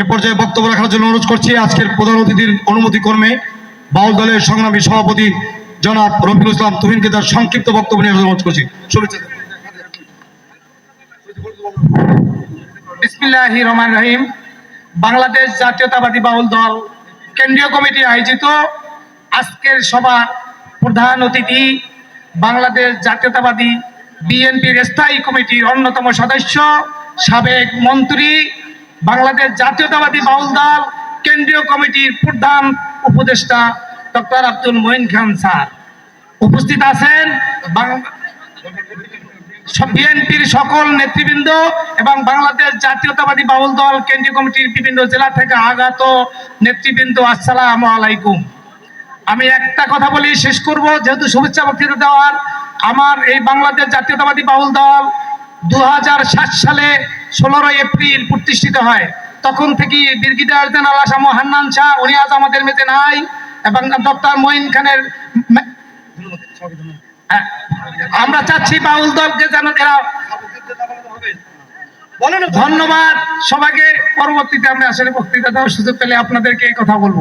এ পর্যায়ে বক্তব্য রাখার জন্য অনুরোধ করছি আজকের প্রধান অতিথির অনুমতি কর্মে বাউল দলের সংগ্রামী সভাপতি জনাব রফিকুল ইসলাম তুহিনকে তার সংক্ষিপ্ত বক্তব্য নিয়ে অনুরোধ করছি। রহমান রহিম। বাংলাদেশ জাতীয়তাবাদী বাউল দল কেন্দ্রীয় কমিটি আয়োজিত আজকের সভার প্রধান অতিথি বাংলাদেশ জাতীয়তাবাদী বিএনপির স্থায়ী কমিটির অন্যতম সদস্য সাবেক মন্ত্রী বাংলাদেশ জাতীয়তাবাদী বাউল দল কেন্দ্রীয় কমিটির প্রধান উপদেষ্টা ডক্টর আব্দুল মঈন খান স্যার। উপস্থিত আছেন বিএনপির সকল নেতৃবৃন্দ এবং বাংলাদেশ জাতীয়তাবাদী বাউল দল কেন্দ্রীয় কমিটির বিভিন্ন জেলা থেকে আগত নেতৃবৃন্দ, আসসালামু আলাইকুম। আমি একটা কথা বলি, শেষ করব। যেহেতু শুভেচ্ছা বক্তৃতা দেওয়ার, আমার এই বাংলাদেশ জাতীয়তাবাদী বাউল দল দু হাজার সাত সালে ষোলোই এপ্রিল প্রতিষ্ঠিত হয়। তখন থেকে বীরগিদার জেনারেল আসাম হান্নান শাহ উনি আজ আমাদের মেতে নাই এবং ডক্টর মঈন খানের হ্যাঁ, আমরা চাচ্ছি বাউল দলকে যেন এরা ধন্যবাদ সবাইকে পরবর্তীতে আমরা আসলে বক্তৃতা দেওয়ার সুযোগ পেলে আপনাদেরকে কথা বলব।